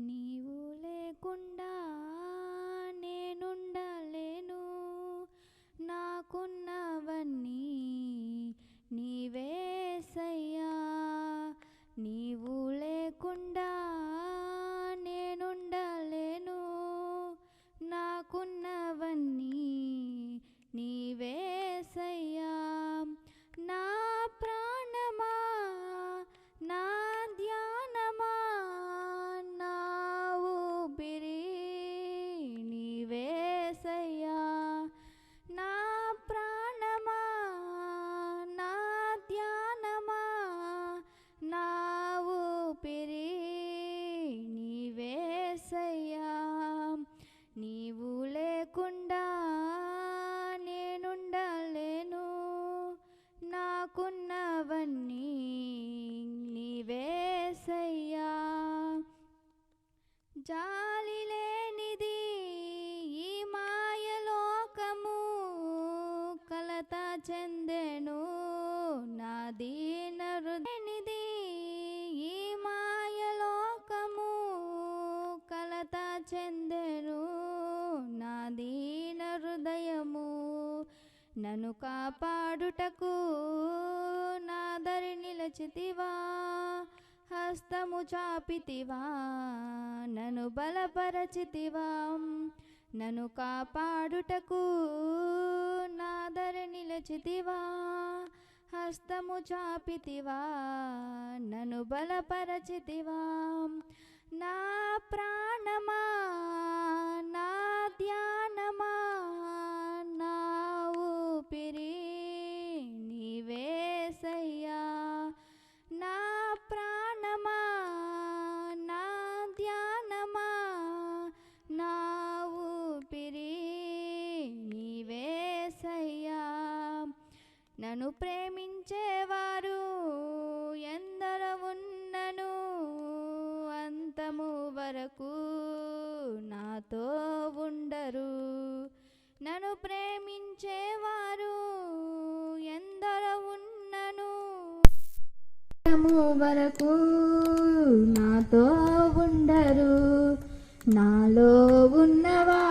నీవు పంపిరి నీవేసయ్యా నా ప్రాణమా నా ధ్యానమా నా ఊపిరి నీవేసయ్యా నీవు లేకుండా నేనుండలేను నాకున్నవన్నీ నీవేసయ్యా జాలి చెందెను నా దీన హృదయనిది ఈ మాయలోకము కలత చెందెను నా దీన హృదయము. నన్ను కాపాడుటకు నా దరి నిలచితివా హస్తము చాపితివా నన్ను బలపరచితివా. నన్ను కాపాడుటకు నాదర నిలచితివా హస్తము చాపితివా నన్ను బలపరచితివా. నా ప్రా నన్ను ప్రేమించేవారు ఎందరో ఉన్నను అంతము వరకు నాతో ఉండరు. నన్ను ప్రేమించేవారు ఎందరో ఉన్నను అంతము వరకు నాతో ఉండరు. నాలో ఉన్నవారు